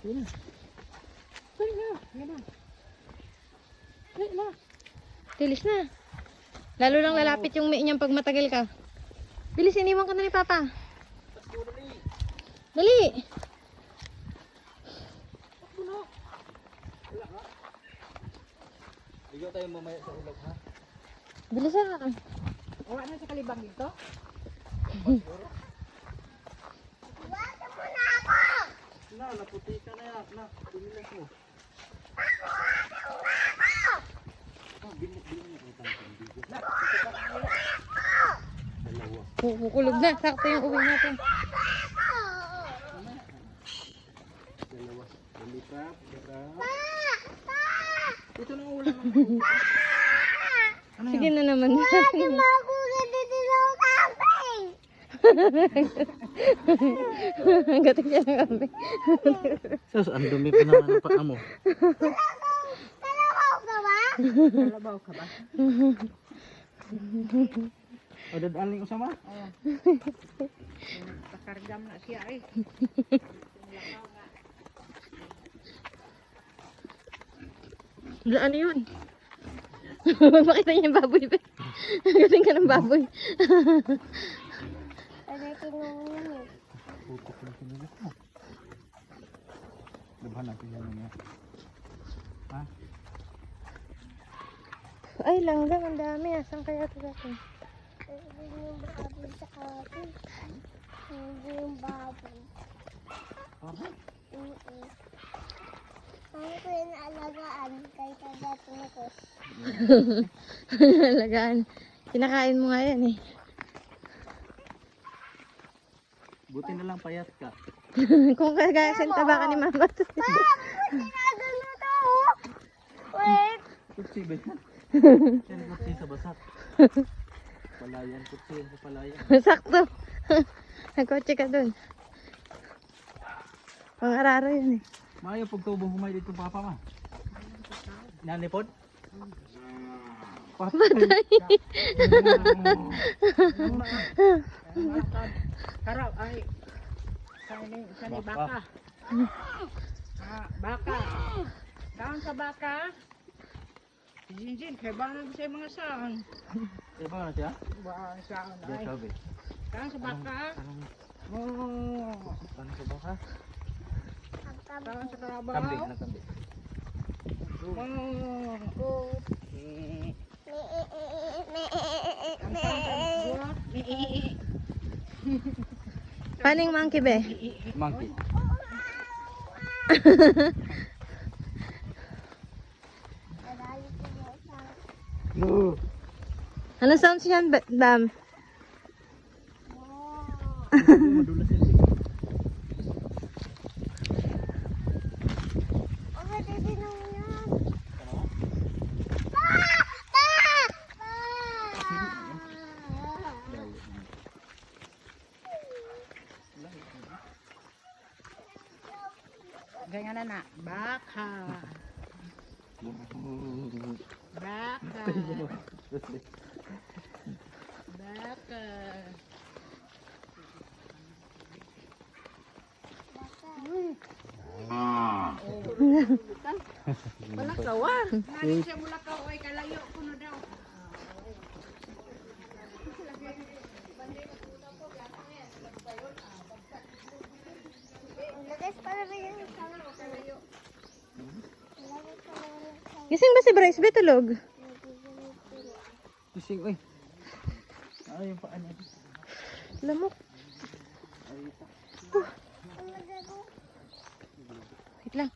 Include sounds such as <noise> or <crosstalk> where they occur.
Dali na. Yan na. Dali na. Bilis na. Lalo lang lalapit yung may niyang pag matagal ka. Bilis, iniwan ka na ni Papa. Dali. Ligaw tayo mamaya sa ilog ha. Bilis na. Uwa na sa kalibang dito. Na, naputi ka na yan. Na, tumilas mo. Ah, bilik, bilik. Ito tayo ng bigo. Dalawa. Kukulog na. Sakto yung uwi natin. Dalawa. Lilipat. Lilipat. Ito na ulam. Sige na naman. Ang gating siya ng kape. Sus, ang dumi pa naman ang paa mo. Kalabaw ka ba? O, dadaling usama? Takargam na siya eh. Ano yun? Makita niya yung baboy. be. <laughs> Ang gating ka ng baboy. <laughs> Putok na sinilas mo. Labahan natin yan niya. Ha? Ay, langgam. Ang dami. Asan kaya ito natin? Baboy? Ang ko yung alagaan kay kagatin ko. Alagaan. Kinakain mo nga yan eh. Buti na lang payat ka. <laughs> Kung kagaya sa taba ka ni mama. To. Wait. Kutsi ba yan? Yan kutsi sa basak. Palayan, kutsi sa palayan. Sakto. <laughs> Nagkotse ka dun. Pang-araro yun eh. Maayo pag tubong humay dito papa ma. Nanipod? Patay. <laughs> Karaw ay sani sani baka. Ah, baka. Kaon sa baka. Jinjin, kay ba na sa mga saan? Diba na siya? Ba saan ay. Kaon sa baka. Oh, ano sa baka? kaon sa Kambing karabaw. na kambing. Oh. Eh, ang kaon sa buwak. Eh, <laughs> Paano yung monkey be? Monkey. No. Ano sounds yan, Ba- Bam? Madulas yan. eh. Okay, dito na yan. Ganyan na na. Baka. Baka. Baka. Wala ka wa. Nani siya mula ka oy kalayo kuno daw. Lagas para ba yung sana ko kalayo? Lagas para ba yung sana Gising ba si Bryce? Be, tulog. Tusing, uy. Ay, yung paa niya. Lamok. Wait lang.